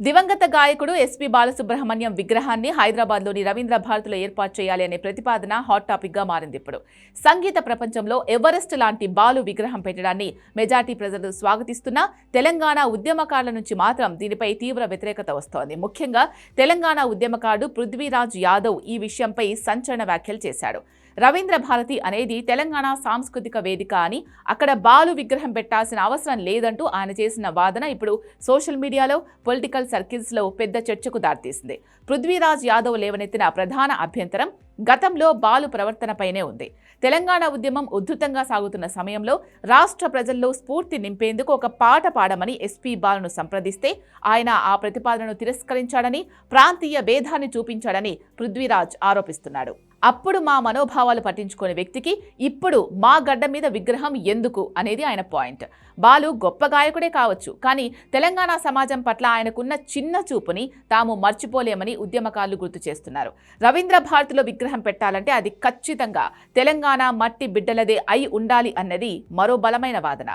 దివంగత గాయకుడు ఎస్పీ బాలసుబ్రహ్మణ్యం విగ్రహాన్ని హైదరాబాద్లోని రవీంద్ర భారతిలో ఏర్పాటు చేయాలి అనే ప్రతిపాదన హాట్ టాపిక్గా మారింది ఇప్పుడు. సంగీత ప్రపంచంలో ఎవరెస్ట్ లాంటి బాలు విగ్రహం పెట్టడాన్ని మెజార్టీ ప్రజలు స్వాగతిస్తున్నా తెలంగాణ ఉద్యమకారుల నుంచి మాత్రం దీనిపై తీవ్ర వ్యతిరేకత వస్తోంది. ముఖ్యంగా తెలంగాణ ఉద్యమకారుడు పృథ్వీరాజ్ యాదవ్ ఈ విషయంపై సంచలన వ్యాఖ్యలు చేశాడు. రవీంద్ర భారతి అనేది తెలంగాణ సాంస్కృతిక వేదిక అని అక్కడ బాలు విగ్రహం పెట్టాల్సిన అవసరం లేదంటూ ఆయన చేసిన వాదన ఇప్పుడు సోషల్ మీడియాలో పొలిటికల్ సర్కిల్స్లో పెద్ద చర్చకు దారితీసింది. పృథ్వీరాజ్ యాదవ్ లేవనెత్తిన ప్రధాన అభ్యంతరం గతంలో బాలు ప్రవర్తనపైనే ఉంది. తెలంగాణ ఉద్యమం ఉద్ధృతంగా సాగుతున్న సమయంలో రాష్ట్ర ప్రజల్లో స్ఫూర్తి నింపేందుకు ఒక పాట పాడమని ఎస్పీ బాలును సంప్రదిస్తే ఆయన ఆ ప్రతిపాదనను తిరస్కరించాడని ప్రాంతీయ భేదాన్ని చూపించాడని పృథ్వీరాజ్ ఆరోపిస్తున్నాడు. అప్పుడు మా మనోభావాలు పట్టించుకునే వ్యక్తికి ఇప్పుడు మా గడ్డ మీద విగ్రహం ఎందుకు అనేది ఆయన పాయింట్. బాలు గొప్ప గాయకుడే కావచ్చు కానీ తెలంగాణ సమాజం పట్ల ఆయనకున్న చిన్న చూపుని తాము మర్చిపోలేమని ఉద్యమకారులు గుర్తు చేస్తున్నారు. రవీంద్ర భారతిలో విగ్రహం పెట్టాలంటే అది ఖచ్చితంగా తెలంగాణ మట్టి బిడ్డలదే అయి ఉండాలి అన్నది మరో బలమైన వాదన.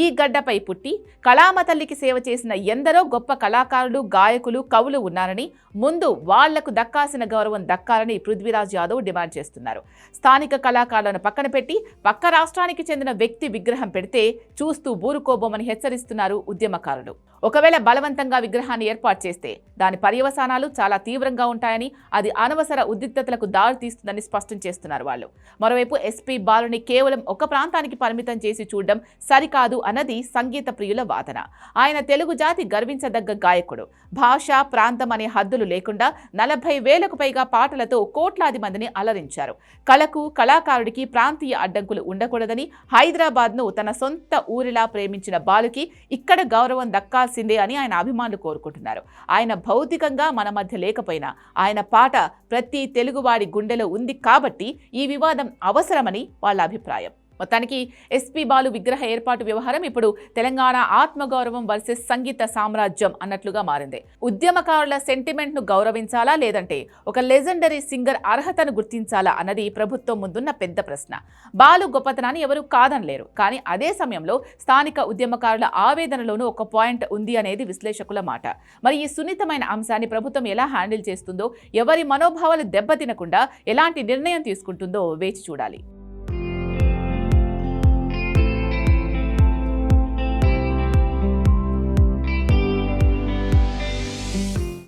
ఈ గడ్డపై పుట్టి కళామ తల్లికి సేవ చేసిన ఎందరో గొప్ప కళాకారులు గాయకులు కవులు ఉన్నారని ముందు వాళ్ళకు దక్కాల్సిన గౌరవం దక్కాలని పృథ్వీరాజ్ యాదవ్ డిమాండ్ చేస్తున్నారు. స్థానిక కళాకారులను పక్కన పెట్టి పక్క రాష్ట్రానికి చెందిన వ్యక్తి విగ్రహం పెడితే చూస్తూ బూరుకోబోమని హెచ్చరిస్తున్నారు ఉద్యమకారులు. ఒకవేళ బలవంతంగా విగ్రహాన్ని ఏర్పాటు చేస్తే దాని పర్యవసానాలు చాలా తీవ్రంగా ఉంటాయని అది అనవసర ఉద్రిక్తతలకు దారి తీస్తుందని స్పష్టం చేస్తున్నారు వాళ్ళు. మరోవైపు ఎస్పీ బాలుని కేవలం ఒక ప్రాంతానికి పరిమితం చేసి చూడడం సరికాదు అన్నది సంగీత ప్రియుల వాదన. ఆయన తెలుగు జాతి గర్వించదగ్గ గాయకుడు. భాష ప్రాంతం అనే హద్దులు లేకుండా నలభై వేలకు పైగా పాటలతో కోట్లాది మందిని అలరించారు. కళకు కళాకారుడికి ప్రాంతీయ అడ్డంకులు ఉండకూడదని హైదరాబాద్ను తన సొంత ఊరిలా ప్రేమించిన బాలుకి ఇక్కడ గౌరవం చేయాల్సిందే అని ఆయన అభిమానులు కోరుకుంటున్నారు. ఆయన భౌతికంగా మన మధ్య లేకపోయినా ఆయన పాట ప్రతి తెలుగువాడి గుండెలో ఉంది కాబట్టి ఈ వివాదం అవసరమని వాళ్ళ అభిప్రాయం. మొత్తానికి ఎస్పీ బాలు విగ్రహ ఏర్పాటు వ్యవహారం ఇప్పుడు తెలంగాణ ఆత్మగౌరవం వర్సెస్ సంగీత సామ్రాజ్యం అన్నట్లుగా మారింది. ఉద్యమకారుల సెంటిమెంట్ను గౌరవించాలా లేదంటే ఒక లెజెండరీ సింగర్ అర్హతను గుర్తించాలా అన్నది ప్రభుత్వం ముందున్న పెద్ద ప్రశ్న. బాలు గొప్పతనాన్ని ఎవరు కాదనలేరు. కానీ అదే సమయంలో స్థానిక ఉద్యమకారుల ఆవేదనలోనూ ఒక పాయింట్ ఉంది అనేది విశ్లేషకుల మాట. మరి ఈ సున్నితమైన అంశాన్ని ప్రభుత్వం ఎలా హ్యాండిల్ చేస్తుందో ఎవరి మనోభావాలు దెబ్బతినకుండా ఎలాంటి నిర్ణయం తీసుకుంటుందో వేచి చూడాలి.